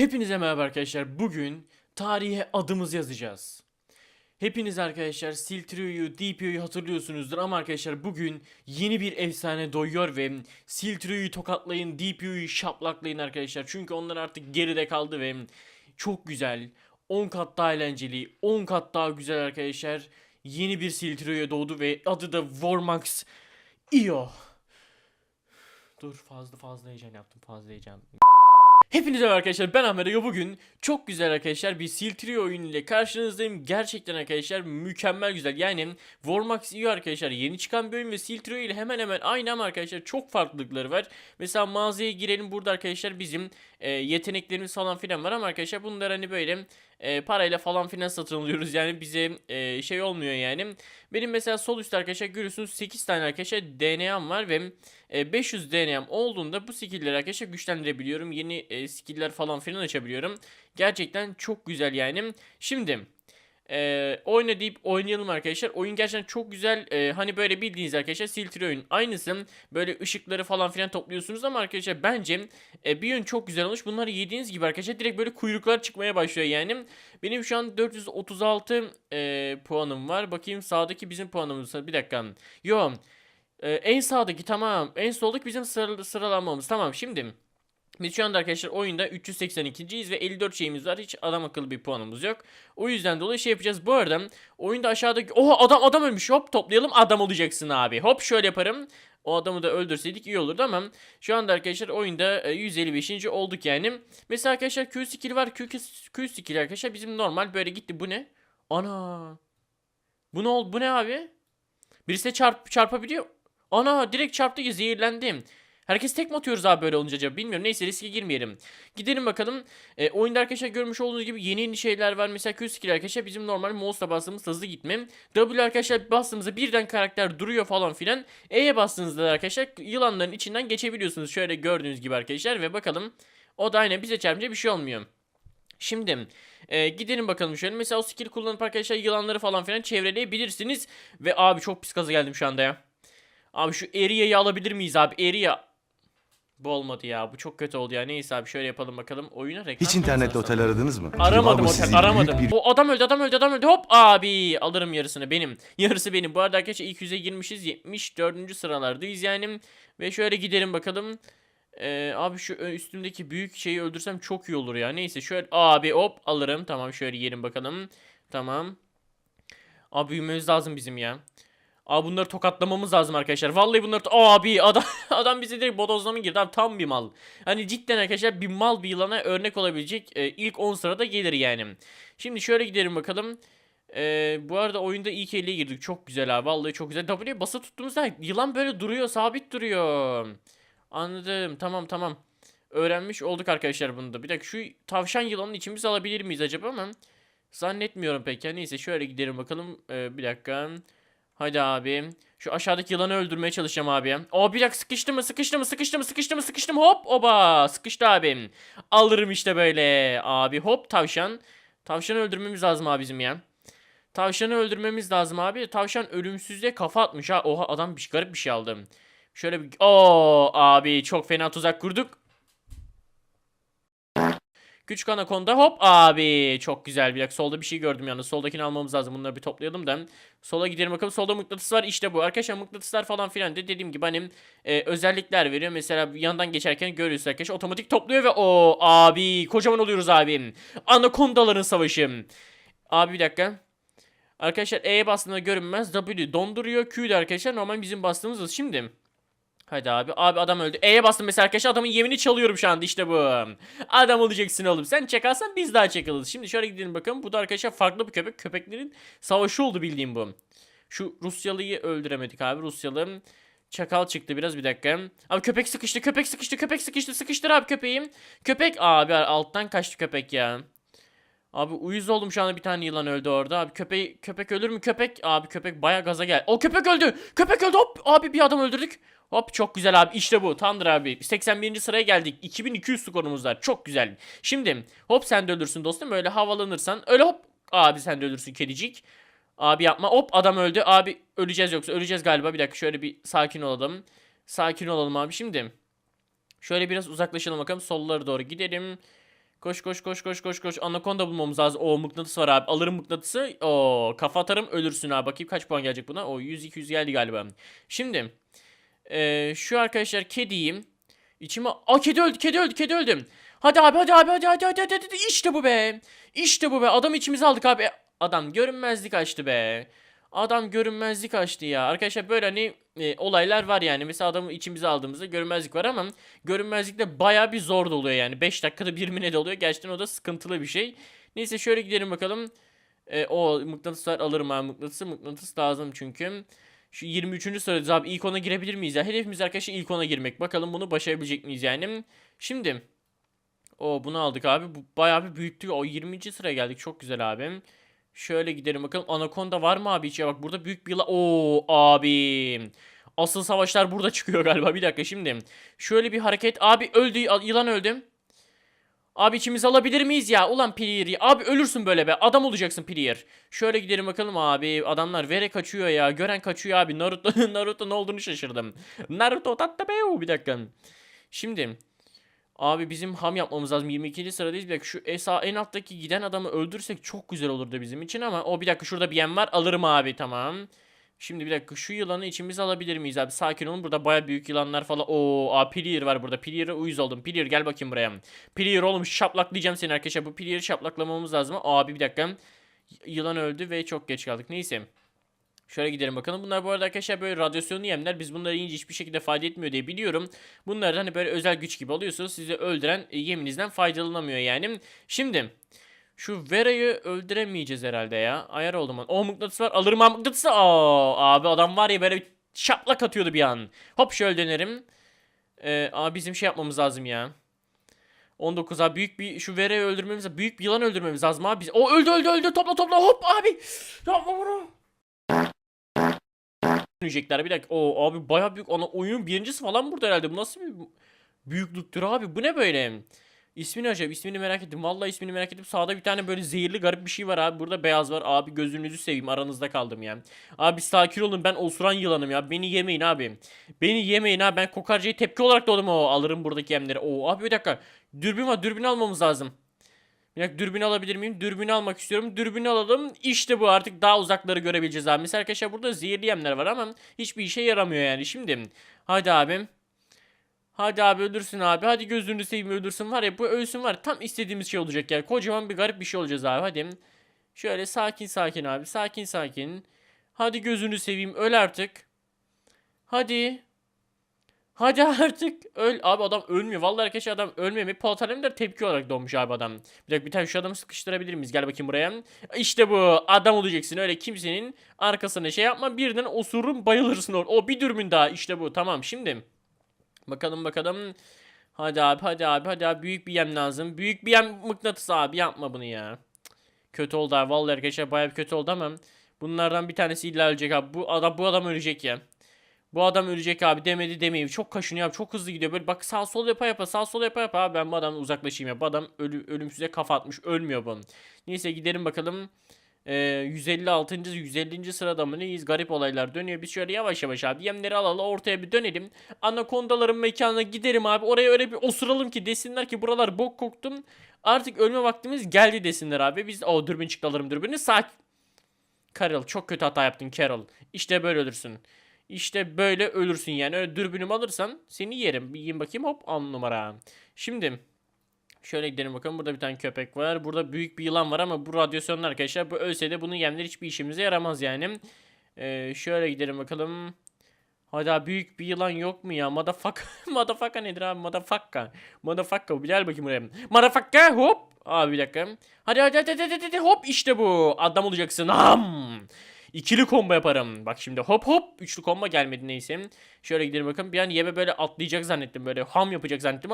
Hepinize merhaba arkadaşlar. Bugün tarihe adımız yazacağız. Hepiniz arkadaşlar Siltrio'yu, DPO'yu hatırlıyorsunuzdur ama arkadaşlar bugün yeni bir efsane doyuyor ve Siltrio'yu tokatlayın, DPO'yu şaplaklayın arkadaşlar. Çünkü onlar artık geride kaldı ve çok güzel, 10 kat daha eğlenceli, 10 kat daha güzel arkadaşlar. Yeni bir Siltrio'ya doğdu ve adı da Vormax Io. Dur fazla fazla heyecan yaptım, fazla heyecan. Hepinize merhaba arkadaşlar ben Ahmet Aga bugün çok güzel arkadaşlar bir Siltrio oyunu ile karşınızdayım. Gerçekten arkadaşlar mükemmel güzel. Yani Warmax iyi arkadaşlar yeni çıkan bir oyun ve Siltrio ile hemen hemen aynı ama arkadaşlar çok farklılıkları var. Mesela mağazaya girelim burada arkadaşlar bizim e, yeteneklerimiz falan filan var ama arkadaşlar bunlar hani böyle e, parayla falan filan satın alıyoruz. Yani bize e, şey olmuyor yani. Benim mesela sol üstte arkadaşlar görüyorsunuz 8 tane arkadaşlar DNA'm var ve e, 500 DNA'm olduğunda bu skill'leri arkadaşlar güçlendirebiliyorum. Yeni e, skill'ler falan filan açabiliyorum. Gerçekten çok güzel yani. Şimdi e, oyna deyip oynayalım arkadaşlar. Oyun gerçekten çok güzel. E, hani böyle bildiğiniz arkadaşlar Siltri oyun. Aynısı böyle ışıkları falan filan topluyorsunuz ama arkadaşlar bence e, bir yön çok güzel olmuş. Bunları yediğiniz gibi arkadaşlar direkt böyle kuyruklar çıkmaya başlıyor yani. Benim şu an 436 e, puanım var. Bakayım sağdaki bizim puanımız. Bir dakika. Yo. e, en sağdaki tamam. En soldaki bizim sıra, sıralanmamız. Tamam şimdi. Biz şu anda arkadaşlar oyunda 382.yiz ve 54 şeyimiz var. Hiç adam akıllı bir puanımız yok. O yüzden dolayı şey yapacağız. Bu arada oyunda aşağıdaki... Oha adam adam ölmüş. Hop toplayalım adam olacaksın abi. Hop şöyle yaparım. O adamı da öldürseydik iyi olurdu ama şu anda arkadaşlar oyunda e, 155. olduk yani. Mesela arkadaşlar Q skill var. Q, Q skill arkadaşlar bizim normal böyle gitti. Bu ne? Ana. Bu ne oldu? Bu ne abi? Birisi de çarp, çarpabiliyor. Ana direkt çarptı ki zehirlendim. Herkes tek mi atıyoruz abi böyle olunca acaba bilmiyorum. Neyse riske girmeyelim. Gidelim bakalım. E, oyunda arkadaşlar görmüş olduğunuz gibi yeni yeni şeyler var. Mesela Q skill arkadaşlar bizim normal mouse'la bastığımız hızlı gitme. W arkadaşlar bastığımızda birden karakter duruyor falan filan. E'ye bastığınızda da arkadaşlar yılanların içinden geçebiliyorsunuz. Şöyle gördüğünüz gibi arkadaşlar ve bakalım. O da aynen bize çarpınca bir şey olmuyor. Şimdi e, gidelim bakalım şöyle. Mesela o skill kullanıp arkadaşlar yılanları falan filan çevreleyebilirsiniz. Ve abi çok pis gaza geldim şu anda ya. Abi şu Eria'yı alabilir miyiz abi? Eria. Bu olmadı ya. Bu çok kötü oldu ya. Neyse abi şöyle yapalım bakalım. Oyuna reklam Hiç internette otel aradınız mı? Aramadım otel aramadım. bir O adam öldü adam öldü adam öldü. Hop abi alırım yarısını benim. Yarısı benim. Bu arada arkadaşlar ilk yüze girmişiz. 74. sıralardayız yani. Ve şöyle gidelim bakalım. Ee, abi şu ö- üstümdeki büyük şeyi öldürsem çok iyi olur ya. Neyse şöyle abi hop alırım. Tamam şöyle yiyelim bakalım. Tamam. Abi büyümemiz lazım bizim ya. Abi bunları tokatlamamız lazım arkadaşlar. Vallahi bunları abi adam adam bize direkt bodozlama girdi. Abi tam bir mal. Hani cidden arkadaşlar bir mal bir yılana örnek olabilecek e, ilk 10 sırada gelir yani. Şimdi şöyle gidelim bakalım. E, bu arada oyunda ilk 50'ye girdik. Çok güzel abi. Vallahi çok güzel. W'ye basa tuttuğumuzda yılan böyle duruyor. Sabit duruyor. Anladım. Tamam tamam. Öğrenmiş olduk arkadaşlar bunu da. Bir dakika şu tavşan yılanın içimizi alabilir miyiz acaba ama zannetmiyorum pek. ya. Neyse şöyle gidelim bakalım. E, bir dakika. Hadi abi. Şu aşağıdaki yılanı öldürmeye çalışacağım abi. O bir dakika sıkıştı mı sıkıştı mı sıkıştı mı sıkıştı mı sıkıştı mı hop oba sıkıştı abim. Alırım işte böyle abi hop tavşan. Tavşanı öldürmemiz lazım abi bizim ya. Tavşanı öldürmemiz lazım abi. Tavşan ölümsüzlüğe kafa atmış ha. Oha adam bir garip bir şey aldı. Şöyle bir... Oo abi çok fena tuzak kurduk. Küçük anakonda hop abi çok güzel bir dakika solda bir şey gördüm yalnız. Soldakini almamız lazım. Bunları bir toplayalım da. Sola gidelim bakalım. Solda mıknatıs var. İşte bu. Arkadaşlar mıknatıslar falan filan de. Dediğim gibi hani e, özellikler veriyor. Mesela yandan geçerken görüyorsunuz arkadaşlar. Otomatik topluyor ve o abi kocaman oluyoruz abi. Anakondaların savaşı. Abi bir dakika. Arkadaşlar E'ye bastığında görünmez. W donduruyor. Q de arkadaşlar. Normal bizim bastığımız şimdi Hadi abi. Abi adam öldü. E'ye bastım mesela arkadaşlar adamın yemini çalıyorum şu anda işte bu. Adam olacaksın oğlum. Sen çakarsan biz daha çakalız. Şimdi şöyle gidelim bakalım. Bu da arkadaşlar farklı bir köpek. Köpeklerin savaşı oldu bildiğim bu. Şu Rusyalı'yı öldüremedik abi. Rusyalı çakal çıktı biraz bir dakika. Abi köpek sıkıştı. Köpek sıkıştı. Köpek sıkıştı. Sıkıştır abi köpeğim. Köpek abi alttan kaçtı köpek ya. Abi uyuz oldum şu anda bir tane yılan öldü orada. Abi köpek köpek ölür mü? Köpek? Abi köpek baya gaza gel. O köpek öldü. Köpek öldü. Hop! Abi bir adam öldürdük. Hop! Çok güzel abi. İşte bu. Tandır abi. 81. sıraya geldik. 2200 skorumuz var. Çok güzel. Şimdi hop sen de ölürsün dostum. Öyle havalanırsan öyle hop! Abi sen de ölürsün kedicik. Abi yapma. Hop! Adam öldü. Abi öleceğiz yoksa öleceğiz galiba. Bir dakika şöyle bir sakin olalım. Sakin olalım abi. Şimdi Şöyle biraz uzaklaşalım bakalım. Sollara doğru gidelim Koş koş koş koş koş koş. Anaconda bulmamız lazım. O mıknatıs var abi. Alırım mıknatısı. O kafa atarım ölürsün abi. Bakayım kaç puan gelecek buna. O 100 200 geldi galiba. Şimdi eee, şu arkadaşlar kediyim. İçime Aa kedi öldü. Kedi öldü. Kedi öldü. Hadi abi hadi abi hadi hadi hadi hadi. hadi. İşte bu be. İşte bu be. Adam içimize aldık abi. Adam görünmezlik açtı be. Adam görünmezlik açtı ya. Arkadaşlar böyle hani e, olaylar var yani. Mesela adamı içimize aldığımızda görünmezlik var ama görünmezlikte baya bir zor da oluyor yani. 5 dakikada bir mi ne de oluyor. Gerçekten o da sıkıntılı bir şey. Neyse şöyle gidelim bakalım. E, o mıknatıslar alırım abi mıknatısı. Mıknatıs lazım çünkü. Şu 23. sıradayız abi. İlk ona girebilir miyiz ya? Hedefimiz arkadaşlar ilk ona girmek. Bakalım bunu başarabilecek miyiz yani. Şimdi. O bunu aldık abi. Bu bayağı bir büyüttü. O 20. sıraya geldik. Çok güzel abi. Şöyle gidelim bakalım. Anaconda var mı abi içe? Bak burada büyük bir yılan. Oo abi. Asıl savaşlar burada çıkıyor galiba. Bir dakika şimdi. Şöyle bir hareket. Abi öldü. Yılan öldü. Abi içimize alabilir miyiz ya? Ulan Player. Abi ölürsün böyle be. Adam olacaksın Player. Şöyle gidelim bakalım abi. Adamlar vere kaçıyor ya. Gören kaçıyor abi. Naruto Naruto ne olduğunu şaşırdım. Naruto tatlı be. Bir dakika. Şimdi Abi bizim ham yapmamız lazım. 22. sıradayız. Bir dakika şu esa en alttaki giden adamı öldürsek çok güzel olurdu bizim için ama o bir dakika şurada bir yem var. Alırım abi tamam. Şimdi bir dakika şu yılanı içimize alabilir miyiz abi? Sakin olun. Burada baya büyük yılanlar falan. Oo, aa Player var burada. Player'a uyuz oldum. Player gel bakayım buraya. Player oğlum şaplaklayacağım seni arkadaşlar. Bu Player'ı şaplaklamamız lazım. Abi bir dakika. Yılan öldü ve çok geç kaldık. Neyse. Şöyle gidelim bakalım. Bunlar bu arada arkadaşlar böyle radyasyonlu yemler. Biz bunları yiyince hiçbir şekilde fayda etmiyor diye biliyorum. Bunlar hani böyle özel güç gibi alıyorsunuz. Sizi öldüren e, yeminizden faydalanamıyor yani. Şimdi şu Vera'yı öldüremeyeceğiz herhalde ya. Ayar oldum. O mıknatıs var. Alırım abi mıknatısı. Aa, abi adam var ya böyle bir şaplak atıyordu bir an. Hop şöyle dönerim. Ee, abi bizim şey yapmamız lazım ya. 19 abi büyük bir şu Vera'yı öldürmemiz lazım. Büyük bir yılan öldürmemiz lazım abi. O öldü öldü öldü. Topla topla hop abi. Yapma bunu dönecekler bir dakika. Oo abi baya büyük ana oyunun birincisi falan burada herhalde. Bu nasıl bir büyüklüktür abi? Bu ne böyle? İsmini acaba ismini merak ettim. Vallahi ismini merak ettim. Sağda bir tane böyle zehirli garip bir şey var abi. Burada beyaz var. Abi gözünüzü seveyim. Aranızda kaldım ya. Abi sakin olun. Ben osuran yılanım ya. Beni yemeyin abi. Beni yemeyin ha. Ben kokarcayı tepki olarak doğdum o. Alırım buradaki yemleri. Oo abi bir dakika. Dürbün var. Dürbün almamız lazım. Bir dakika dürbün alabilir miyim? Dürbünü almak istiyorum. Dürbünü alalım. İşte bu artık daha uzakları görebileceğiz abi. Mesela arkadaşlar burada zehirli yemler var ama hiçbir işe yaramıyor yani. Şimdi hadi abim. Hadi abi öldürsün abi. Hadi gözünü seveyim öldürsün var ya bu ölsün var. Tam istediğimiz şey olacak yani. Kocaman bir garip bir şey olacağız abi. Hadi. Şöyle sakin sakin abi. Sakin sakin. Hadi gözünü seveyim öl artık. Hadi. Hadi artık öl. Abi adam ölmüyor. Vallahi arkadaşlar adam ölmüyor. Bir Polat Alemdar tepki olarak doğmuş abi adam. Bir dakika bir tane şu adamı sıkıştırabilir miyiz? Gel bakayım buraya. İşte bu. Adam olacaksın. Öyle kimsenin arkasına şey yapma. Birden osurun bayılırsın orada. O bir dürbün daha. İşte bu. Tamam şimdi. Bakalım bakalım. Hadi abi hadi abi hadi abi. Büyük bir yem lazım. Büyük bir yem mıknatıs abi. Yapma bunu ya. Kötü oldu abi. Vallahi arkadaşlar bayağı kötü oldu ama. Bunlardan bir tanesi illa ölecek abi. Bu adam bu adam ölecek ya. Bu adam ölecek abi demedi demeyi. Çok kaşınıyor abi. Çok hızlı gidiyor. Böyle bak sağ sol yapa yapa sağ sol yapa yapa abi ben bu adamdan uzaklaşayım ya. Bu adam ölü, ölümsüze kafa atmış. Ölmüyor bunun. Neyse gidelim bakalım. Ee, 156. 150. sırada mı neyiz? Garip olaylar dönüyor. Biz şöyle yavaş yavaş abi yemleri alalı ortaya bir dönelim. Anakondaların mekanına giderim abi. Oraya öyle bir osuralım ki desinler ki buralar bok koktum. Artık ölme vaktimiz geldi desinler abi. Biz o dürbün çıktı alırım dürbünü. Sakin. Carol çok kötü hata yaptın Carol. İşte böyle ölürsün. İşte böyle ölürsün yani. Öyle dürbünümü alırsan seni yerim. Bir yiyeyim bakayım hop 10 numara. Şimdi şöyle gidelim bakalım. Burada bir tane köpek var. Burada büyük bir yılan var ama bu radyasyonlu arkadaşlar. Bu ölse de bunun yemleri hiçbir işimize yaramaz yani. Ee, şöyle gidelim bakalım. Hadi abi büyük bir yılan yok mu ya? Motherfucker. Motherfucker nedir abi? Motherfucker. Bir gel bakayım buraya. Motherfucker hop. Abi bir dakika. Hadi hadi hadi, hadi, hadi. hop işte bu. Adam olacaksın. Ham. İkili combo yaparım. Bak şimdi hop hop. Üçlü combo gelmedi neyse. Şöyle gidelim bakın. Bir an yeme böyle atlayacak zannettim. Böyle ham yapacak zannettim.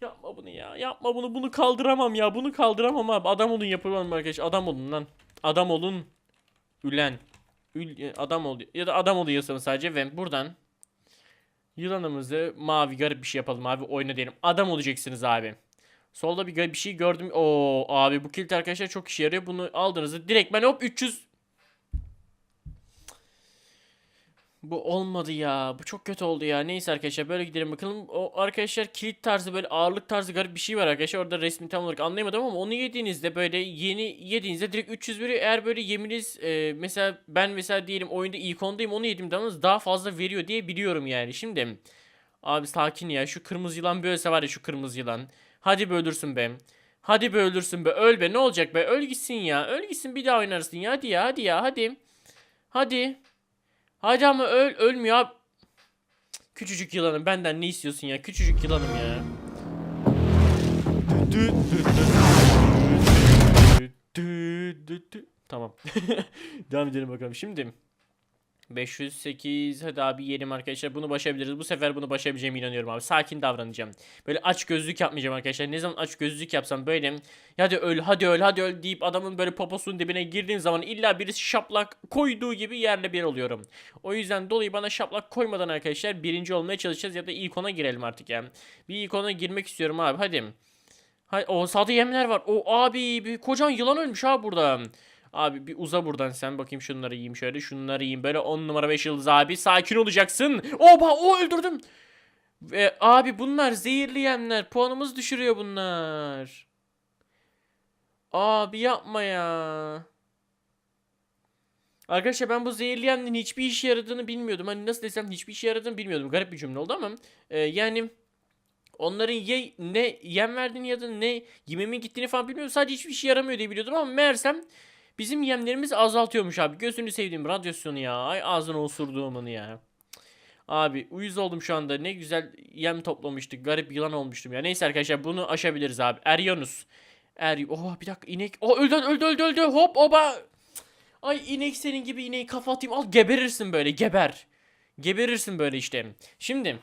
Yapma bunu ya. Yapma bunu. Bunu kaldıramam ya. Bunu kaldıramam abi. Adam olun yapamam arkadaş. Adam olun lan. Adam olun. Ülen. Ül, e, adam ol ya da adam oluyorsanız sadece ve buradan yılanımızı mavi garip bir şey yapalım abi oyna diyelim. Adam olacaksınız abi. Solda bir bir şey gördüm. Oo abi bu kilit arkadaşlar çok işe yarıyor. Bunu aldığınızda direkt ben hop 300 Bu olmadı ya. Bu çok kötü oldu ya. Neyse arkadaşlar böyle gidelim bakalım. O arkadaşlar kilit tarzı böyle ağırlık tarzı garip bir şey var arkadaşlar. Orada resmi tam olarak anlayamadım ama onu yediğinizde böyle yeni yediğinizde direkt 300 veriyor. Eğer böyle yeminiz e, mesela ben mesela diyelim oyunda ikondayım onu yedim damız daha fazla veriyor diye biliyorum yani. Şimdi abi sakin ya. Şu kırmızı yılan böylese var ya şu kırmızı yılan. Hadi be öldürsün be. Hadi be öldürsün be. Öl be ne olacak be. Öl gitsin ya. Öl gitsin bir daha oynarsın ya. Hadi ya hadi ya hadi. Hadi. Hadi ama öl ölmüyor abi. Küçücük yılanım benden ne istiyorsun ya? Küçücük yılanım ya. Tamam. Devam edelim bakalım. Şimdi 508 hadi abi yiyelim arkadaşlar bunu başarabiliriz. Bu sefer bunu başarabileceğime inanıyorum abi. Sakin davranacağım. Böyle aç gözlük yapmayacağım arkadaşlar. Ne zaman aç gözlük yapsam böyle hadi öl hadi öl hadi öl deyip adamın böyle poposunun dibine girdiğim zaman illa birisi şaplak koyduğu gibi yerle bir oluyorum. O yüzden dolayı bana şaplak koymadan arkadaşlar birinci olmaya çalışacağız ya da ilk ona girelim artık ya. Bir ilk ona girmek istiyorum abi hadi. Hay o sağda yemler var. O abi bir kocaman yılan ölmüş abi burada. Abi bir uza buradan sen bakayım şunları yiyeyim şöyle şunları yiyeyim böyle 10 numara 5 yıldız abi sakin olacaksın. Oba o öldürdüm. Ve abi bunlar zehirli yemler puanımız düşürüyor bunlar. Abi yapma ya. Arkadaşlar ben bu zehirli yemlerin hiçbir işe yaradığını bilmiyordum. Hani nasıl desem hiçbir işe yaradığını bilmiyordum. Garip bir cümle oldu ama e, yani onların ye, ne yem verdiğini ya da ne yememin gittiğini falan bilmiyordum. Sadece hiçbir işe yaramıyor diye biliyordum ama meğersem bizim yemlerimiz azaltıyormuş abi. Gözünü sevdiğim radyasyonu ya. Ay ağzına osurduğumun ya. Abi uyuz oldum şu anda. Ne güzel yem toplamıştık. Garip yılan olmuştum ya. Neyse arkadaşlar bunu aşabiliriz abi. Eryanus. Er oh bir dakika inek. Oh öldü öldü öldü öldü. Hop oba. Ay inek senin gibi ineği kafa atayım. Al geberirsin böyle geber. Geberirsin böyle işte. Şimdi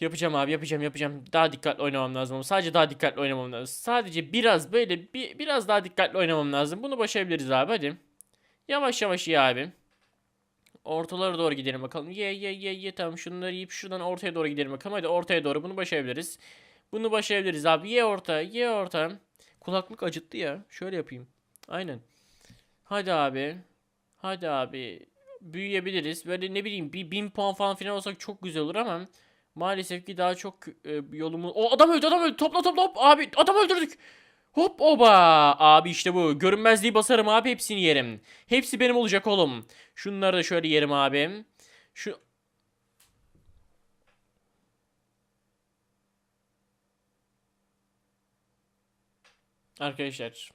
Yapacağım abi yapacağım yapacağım. Daha dikkatli oynamam lazım ama sadece daha dikkatli oynamam lazım. Sadece biraz böyle bir, biraz daha dikkatli oynamam lazım. Bunu başarabiliriz abi hadi. Yavaş yavaş ye abi. Ortalara doğru gidelim bakalım. Ye ye ye ye tamam şunları yiyip şuradan ortaya doğru gidelim bakalım. Hadi ortaya doğru bunu başarabiliriz. Bunu başarabiliriz abi. Ye orta ye orta. Kulaklık acıttı ya. Şöyle yapayım. Aynen. Hadi abi. Hadi abi. Büyüyebiliriz. Böyle ne bileyim bir bin puan falan filan olsak çok güzel olur ama maalesef ki daha çok e, yolumuz... O adam öldü adam öldü. Topla topla hop abi adam öldürdük. Hop oba abi işte bu görünmezliği basarım abi hepsini yerim. Hepsi benim olacak oğlum. Şunları da şöyle yerim abi. Şu Arkadaşlar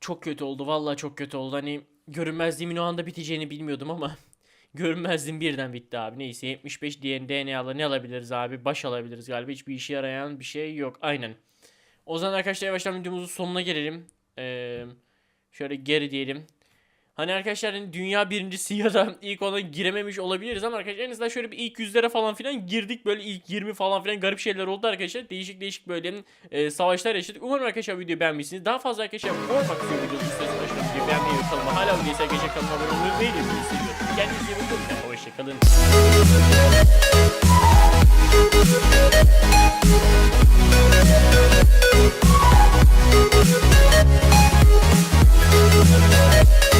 çok kötü oldu vallahi çok kötü oldu. Hani görünmezliğimin o anda biteceğini bilmiyordum ama görünmezliğim birden bitti abi. Neyse 75 diyen DNA'la ne alabiliriz abi? Baş alabiliriz galiba. Hiçbir işe yarayan bir şey yok. Aynen. O zaman arkadaşlar yavaştan videomuzun sonuna gelelim. Ee, şöyle geri diyelim. Hani arkadaşlar hani dünya birincisi ya da ilk ona girememiş olabiliriz ama arkadaşlar en azından şöyle bir ilk yüzlere falan filan girdik. Böyle ilk 20 falan filan garip şeyler oldu arkadaşlar. Değişik değişik böyle e, savaşlar yaşadık. Umarım arkadaşlar videoyu beğenmişsiniz. Daha fazla arkadaşlar korkmak istiyor videoyu istiyorsanız arkadaşlar videoyu beğenmeyi ve kanalıma hala videoyu sevgilece kanalıma abone olmayı unutmayın. Kendinize iyi bakın. Hoşçakalın. We'll be right back.